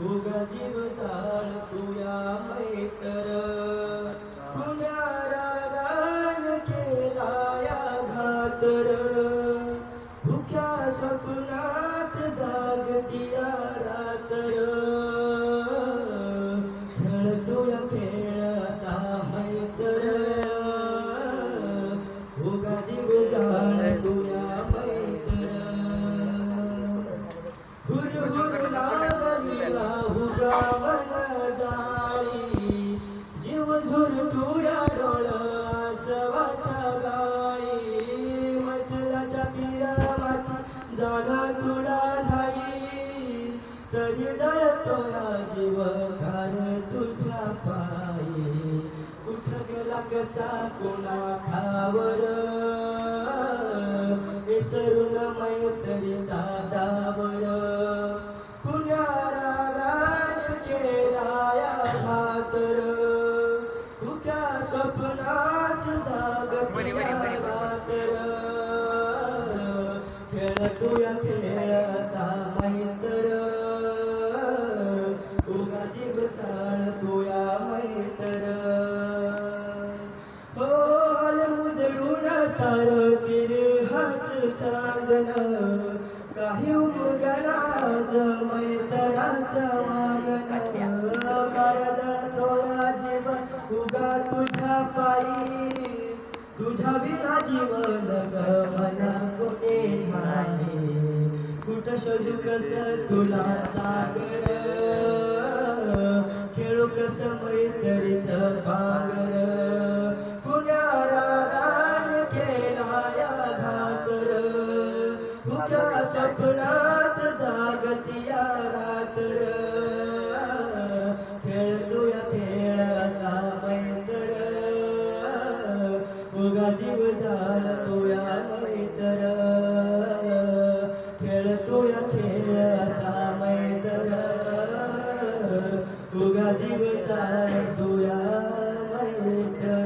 उगा जीव जाळ तुया मैतर. कुण्या रागान केला या घातर. भुक्या स्वप्नात रावण मन जाळी. जीव झुर तुया डोळ सवाच्या गाळी. मैथिलाच्या तीरामाची जागा तुला धाई. तरी जळतो या जीव खार तुझ्या पायी. उठ गेला कसा? कोणा ठावर जागत खेळ तुया खेळ असा मैत्र. तुला जीव चाळ तुया मैत्र. हो मला उजळून सार हाच चांदन काही तुझ्या विना जीवन ग कोणे कोणी नाही कुठ शोधू कस तुला सागर? खेळू कस मैत्रीच पागर कुण्या रागान केला या घातर कुठ्या स्वप्नात खेळ असा मैदव उगा जीव चाडूया मैत्र